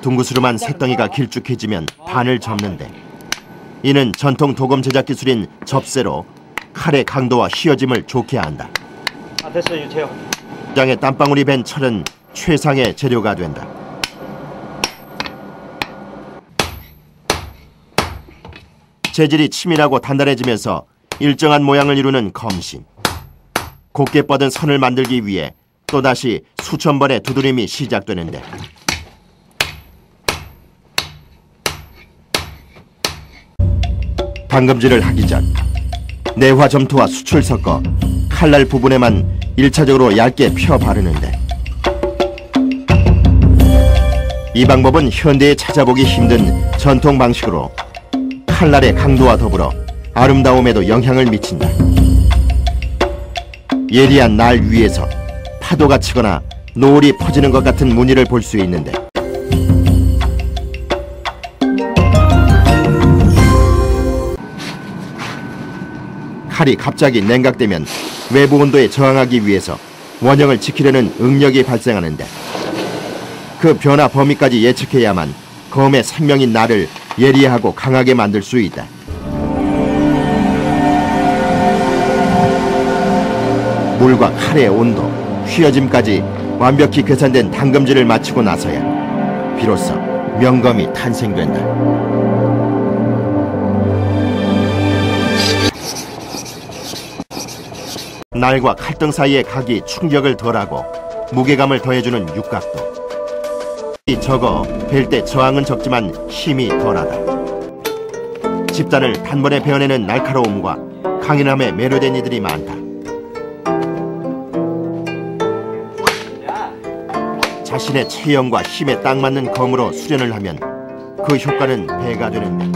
둥구스름한 새덩이가 길쭉해지면 반을 접는데 이는 전통 도검 제작 기술인 접세로 칼의 강도와 휘어짐을 좋게 한다. 아 됐어 유태형 장에 땀방울이 밴 철은 최상의 재료가 된다. 재질이 치밀하고 단단해지면서 일정한 모양을 이루는 검신. 곱게 뻗은 선을 만들기 위해 또다시 수천 번의 두드림이 시작되는데 방금질을 하기 전 내화 점토와 수출 섞어 칼날 부분에만 일차적으로 얇게 펴 바르는데 이 방법은 현대에 찾아보기 힘든 전통 방식으로 칼날의 강도와 더불어 아름다움에도 영향을 미친다. 예리한 날 위에서 파도가 치거나 노을이 퍼지는 것 같은 무늬를 볼 수 있는데 칼이 갑자기 냉각되면 외부 온도에 저항하기 위해서 원형을 지키려는 응력이 발생하는데 그 변화 범위까지 예측해야만 검의 생명인 나를 예리하고 강하게 만들 수 있다. 물과 칼의 온도, 휘어짐까지 완벽히 계산된 당금질을 마치고 나서야 비로소 명검이 탄생된다. 날과 칼등 사이의 각이 충격을 덜하고 무게감을 더해주는 육각도. 이 적어 벨 때 저항은 적지만 힘이 덜하다. 집단을 단번에 베어내는 날카로움과 강인함에 매료된 이들이 많다. 자신의 체형과 힘에 딱 맞는 검으로 수련을 하면 그 효과는 배가 되는데